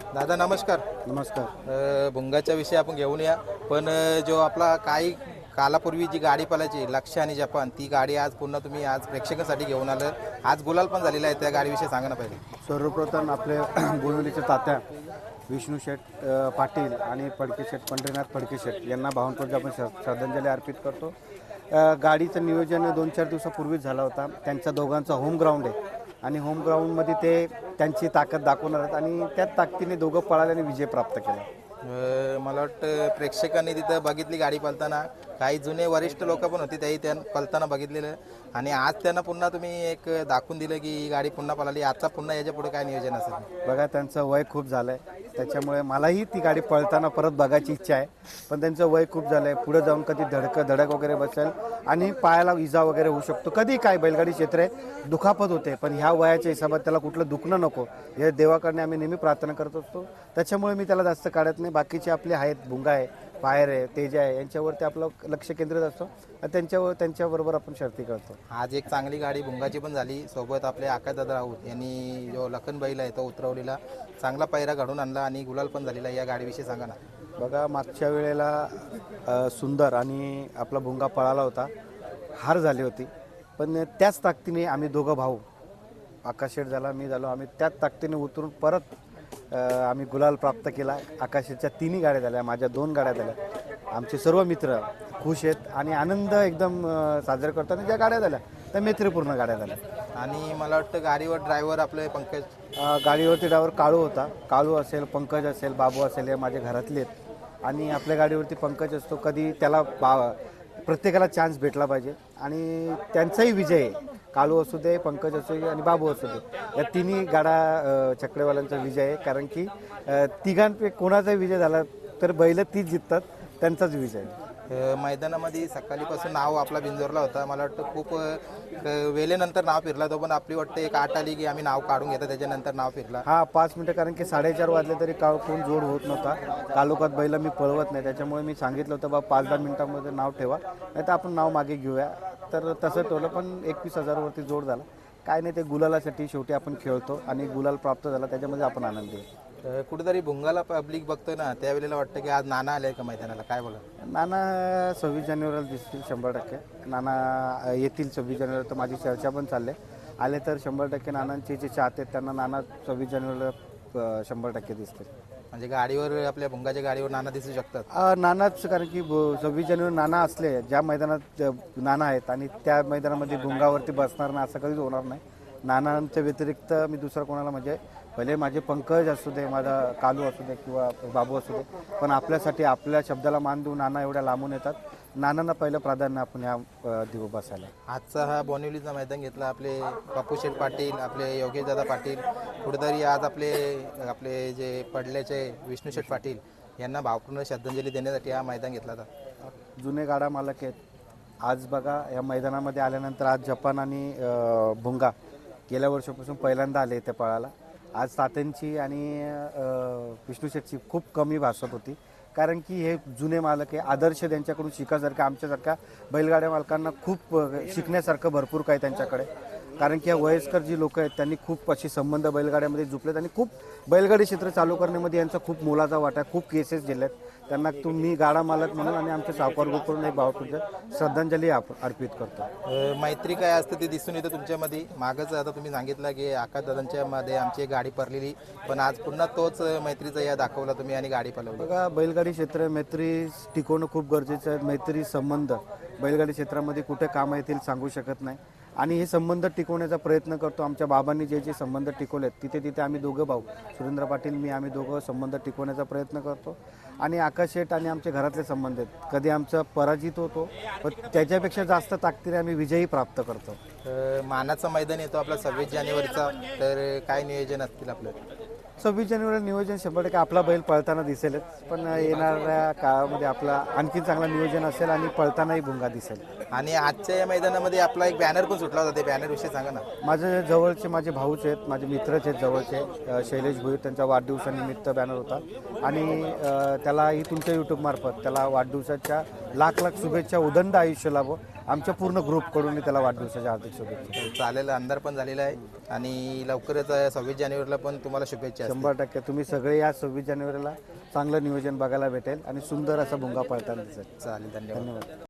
दादा नमस्कार. नमस्कार. अ, भुंगाच्या विषयी आपण घेऊन या. पण अ, जो आपला काही कालापूर्वी जी गाडी पळायची लक्ष आणि जपान ती गाडी आज पुन्हा तुम्ही आज प्रेक्षकांसाठी घेऊन आलं आज गुलाल पण झालेला आहे त्या गाडीविषयी सांगा ना पहिले. सर्वप्रथम आपले बोरिवलीचे तात्या विष्णू शेठ अ, पाटील आणि फडके शेठ पंढरीनाथ फडके शेठ यांना भावनपूरची आपण श्र- श्रद्धांजली अर्पित करतो. अ, गाडीचं नियोजन दोन चार दिवसापूर्वीच झाला होता. त्यांच्या दोघांचा होम ग्राउंड आहे. आणि होम ग्राउंडमध्ये ते त्यांची ताकद दाखवणार आहेत आणि त्याच ताकदीने दोघं पळाले आणि विजय प्राप्त केला. मला वाटतं प्रेक्षकांनी तिथं बघितली गाडी पळताना काही जुने वरिष्ठ लोक पण होते त्याही त्या पळताना बघितलेलं. आणि आज त्यांना पुन्हा तुम्ही एक दाखवून दिलं की ही गाडी पुन्हा पळाली. आजचा पुन्हा याच्यापुढे काय नियोजन असेल? बघा त्यांचं वय खूप झालं आहे त्याच्यामुळे मलाही ती गाडी पळताना परत बघायची इच्छा आहे. पण त्यांचं वय खूप झालं आहे पुढे जाऊन कधी धडक धडक वगैरे बसेल आणि पायाला इजा वगैरे होऊ शकतो. कधी काय बैलगाडी क्षेत्र आहे दुखापत होते पण ह्या वयाच्या हिशोबात त्याला कुठलं दुखणं नको. हे देवाकडने आम्ही नेहमी प्रार्थना करत असतो. त्याच्यामुळे मी त्याला जास्त काढत नाही. बाकीचे आपले आहेत भुंगा आहे. फायर आहे तेज आहे यांच्यावरती आपलं लक्ष केंद्रित असतो आणि त्यांच्यावर त्यांच्याबरोबर आपण शर्ती करतो. आज एक चांगली गाडी भुंगाची पण झाली. सोबत आपले आकाशदादा राऊत यांनी जो लखन बैल आहे तो उतरवलेला चांगला पैरा घडून आणला आणि गुलाल पण झालेला. या गाडीविषयी सांगा ना. बघा मागच्या वेळेला अ, सुंदर आणि आपला भुंगा पळाला होता. हार झाली होती. पण त्याच ताकदीने आम्ही दोघं भाऊ आकाशेट झाला मी झालो. आम्ही त्याच ताकदीने उतरून परत आम्ही गुलाल प्राप्त केला. आकाशेटच्या तिन्ही गाड्या झाल्या माझ्या दोन गाड्या झाल्या. आमचे सर्व मित्र खुश आहेत आणि आनंद एकदम साजरा करताना ज्या गाड्या झाल्या त्या मैत्रीपूर्ण गाड्या झाल्या. आणि मला वाटतं गाडीवर ड्रायव्हर आपले पंकज. गाडीवरती ड्रायव्हर काळू होता. काळू असेल पंकज असेल बाबू असेल हे माझे घरातले आहेत. आणि आपल्या गाडीवरती पंकज असतो कधी त्याला बा प्रत्येकाला चान्स भेटला पाहिजे. आणि त्यांचाही विजय आहे. काळू असू दे पंकज असू दे आणि बाबू असू दे. या तिन्ही गाडा अ, चकडेवाल्यांचा विजय आहे. कारण की तिघांपैकी कोणाचाही विजय झाला तर बैल तीच जिंकतात त्यांचाच विजय मैदानामध्ये सकाळीपासून नाव आपला बिंजोरला होता. मला वाटतं खूप वेळेनंतर नाव फिरला तो पण आपली वाटतं एक आठ आली की आम्ही नाव काढून घेतो त्याच्यानंतर नाव फिरला. हा पाच मिनटं कारण की साडेचार वाजले तरी का कोण जोड होत नव्हता. कालोखात बैल मी पळवत नाही त्याच्यामुळे मी सांगितलं होतं बा पाच दहा मिनिटांमध्ये नाव ठेवा नाही तर आपण नाव मागे घेऊया. तर तसं ठेवलं पण एकवीस हजारावरती जोड झाला. काय नाही ते गुलालासाठी शेवटी आपण खेळतो आणि गुलाल प्राप्त झाला त्याच्यामध्ये आपण आनंदी आहे. अ, कुठेतरी भुंगाला पब्लिक बघतोय ना त्यावेळेला वाटतं की आज नाना आले का मैदानाला? काय बोला नाना सव्वीस जानेवारीला दिसतील शंभर टक्के. नाना अ, येतील सव्वीस जानेवारी तर माझी चर्चा पण चालली आहे. आले तर शंभर टक्के नानांचे जे चाहते आहेत त्यांना नाना सव्वीस जानेवारीला अ, शंभर टक्के दिसतील. म्हणजे गाडीवर आपल्या भुंगाच्या गाडीवर नाना दिसू शकतात. अ, नानाच कारण की ब- सव्वीस जानेवारी नाना असले ज्या मैदानात अ, नाना आहेत आणि त्या मैदानामध्ये भुंगावरती बसणार ना असं कधीच होणार नाही. नानांच्या व्यतिरिक्त मी दुसरं कोणाला म्हणजे भले माझे पंकज असू दे माझा कालू असू दे किंवा बाबू असू दे पण आपल्यासाठी आपल्या शब्दाला मान देऊन नाना एवढ्या लांबून येतात. नानांना पहिलं प्राधान्य आपण या अ, दिव बसायला आजचा हा बोनिवलीचा मैदान घेतला आपले बापू शेठ पाटील आपले योगेश दादा पाटील कुठेतरी आज आपले आपले जे पडल्याचे विष्णू शेठ पाटील यांना भावपूर्ण श्रद्धांजली देण्यासाठी हा मैदान घेतला होता जुने गाडा मालक आहेत. आज बघा या मैदानामध्ये आल्यानंतर आज जपान आणि भुंगा गेल्या वर्षापासून पहिल्यांदा आले त्या पळाला आज तात्यांची आणि विष्णू शेटची खूप कमी भासत होती. कारण की हे जुने मालक आहे आदर्श त्यांच्याकडून शिकासारखं आमच्यासारख्या बैलगाड्या मालकांना खूप शिकण्यासारखं भरपूर काही त्यांच्याकडे. कारण की वयस्कर जी लोक आहेत त्यांनी खूप असे संबंध बैलगाड्यामध्ये जुपलेत आणि खूप बैलगाडी क्षेत्र चालू करण्यामध्ये यांचा खूप मोलाचा वाटा आहे खूप केसेस दिल्यात त्यांना तुम्ही गाडा मालक म्हणून आणि आमच्या सावकार ग्रुपकडून एक भावपूर्ण श्रद्धांजली आप अर्पित करतो. मैत्री काय असतं ते दिसून येतं तुमच्यामध्ये? मागच आता तुम्ही सांगितलं की आकाश दादांच्या मध्ये आमची गाडी पडलेली पण आज पुन्हा तोच मैत्रीचा या दाखवला तुम्ही आणि गाडी पलवली. बघा बैलगाडी क्षेत्र मैत्री टिकवणं खूप गरजेचं आहे. मैत्री संबंध. बैलगाडी क्षेत्रामध्ये कुठे काम येतील सांगू शकत नाही. आणि हे संबंध टिकवण्याचा प्रयत्न करतो. आमच्या बाबांनी जे जे संबंध टिकवलेत तिथे तिथे आम्ही दोघं भाऊ सुरेंद्र पाटील मी आम्ही दोघं संबंध टिकवण्याचा प्रयत्न करतो. आणि आकाश शेठ आणि आमचे घरातले संबंध आहेत. कधी आमचा पराजित होतो पण त्याच्यापेक्षा जास्त ताकदीने आम्ही विजयी प्राप्त करतो. अ, मानाचं मैदान येतो आपला सव्वीस जानेवारीचा. तर काय नियोजन असतील आपलं? सव्वीस जानेवारी नियोजन शंभर टक्के आपला बैल पळताना दिसेलच पण येणाऱ्या काळामध्ये आपला आणखी चांगला नियोजन असेल आणि पळतानाही भुंगा दिसेल. आणि आजच्या या मैदानामध्ये आपला एक बॅनर पण सुटला होता ते बॅनर विषयी सांगा ना. माझे जवळचे माझे भाऊच आहेत माझे मित्रच आहेत जवळचे शैलेश भोईर त्यांच्या वाढदिवसानिमित्त बॅनर होता. आणि त्यालाही तुमच्या यूट्यूबमार्फत त्याला वाढदिवसाच्या लाख लाख शुभेच्छा उदंड आयुष्य लाभो. आमच्या पूर्ण ग्रुपकडून त्याला वाढदिवसाच्या हार्दिक शुभेच्छा चालेल अंधार पण झालेला आहे. आणि लवकरच सव्वीस जानेवारीला पण तुम्हाला शुभेच्छा. शंभर टक्के. तुम्ही सगळे या सव्वीस जानेवारीला चांगलं नियोजन बघायला भेटेल आणि सुंदर असा भुंगा पळताना दिसेल. चालेल धन्यवाद. धन्यवाद.